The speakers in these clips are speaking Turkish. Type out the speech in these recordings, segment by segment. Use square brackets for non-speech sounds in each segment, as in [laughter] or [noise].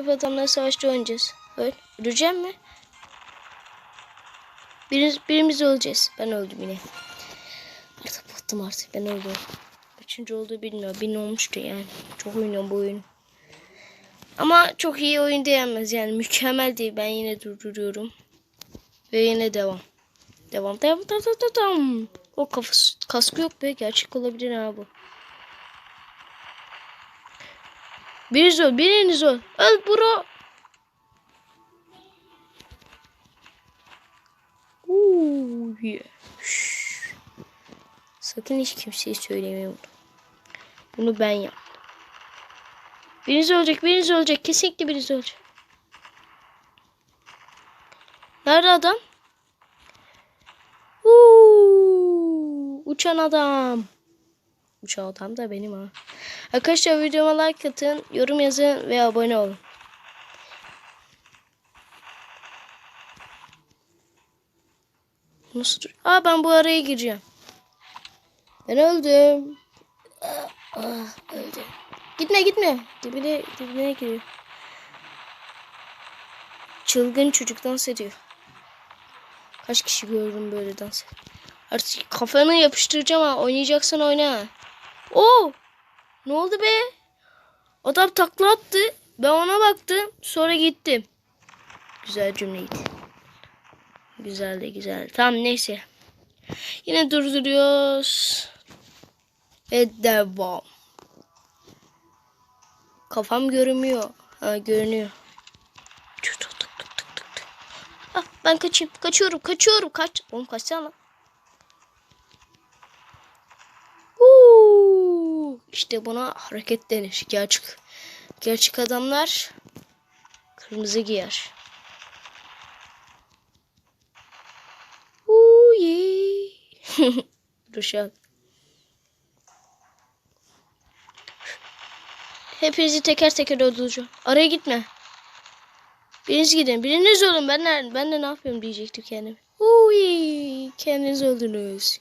gibi adamla savaşta oynayacağız. Öl. Öleceğim mi? Birimiz, birimiz öleceğiz. Ben öldüm yine. Artık bıktım artık. Ben öldüm. Kaçıncı olduğu bilmiyorum. Bin olmuştu yani. Çok oynuyorum bu oyunu. Ama çok iyi oyun diyemez yani. Mükemmel değil. Ben yine durduruyorum. Ve yine. Devam. Devam. Devam. Devam. devam. O kafası, kaskı yok be. Gerçek olabilir ha bu. Biriniz öl. Biriniz öl. Öl bro. Ooh, yeah. Şşş. Sakın hiç kimseye söylemeyin bunu. Bunu ben yaptım. Biriniz ölecek, biriniz ölecek. Kesinlikle biriniz ölecek. Nerede adam? Uuu, uçan adam. Uçan adam da benim ha. Arkadaşlar videoma like atın, yorum yazın ve abone olun. Nasıl dur? Aa ben bu araya gireceğim. Ben öldüm. Aa, aa, öldüm. Gitme gitme. Dibine, dibine giriyor. Çılgın çocuk dans ediyor. Kaç kişi gördüm böyle dans. Artık kafanı yapıştıracağım ha. Oynayacaksan oyna. Oo! Ne oldu be? Adam takla attı. Ben ona baktım. Sonra gittim. Güzel cümleydi. Güzel de güzel. Tamam neyse. Yine durduruyoruz. Ve devam. Kafam görünmüyor. Ha görünüyor. Ah, ben kaçayım. Kaçıyorum. Kaçıyorum. Kaç. Oğlum kaçsana İşte buna hareket denir. Gerçek. Gerçek adamlar kırmızı giyer. Uy. [laughs] Ruşak. Hepinizi teker teker öldüreceğim. Araya gitme. Biriniz gidin. Biriniz olun. Ben de, ben de ne yapıyorum diyecektim kendime. Uy, kendiniz öldünüz.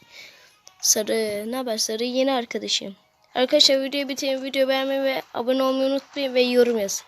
Sarı. Ne haber Sarı? Yeni arkadaşım. Arkadaşlar videoyu bitirin. Video beğenmeyi ve abone olmayı unutmayın ve yorum yazın.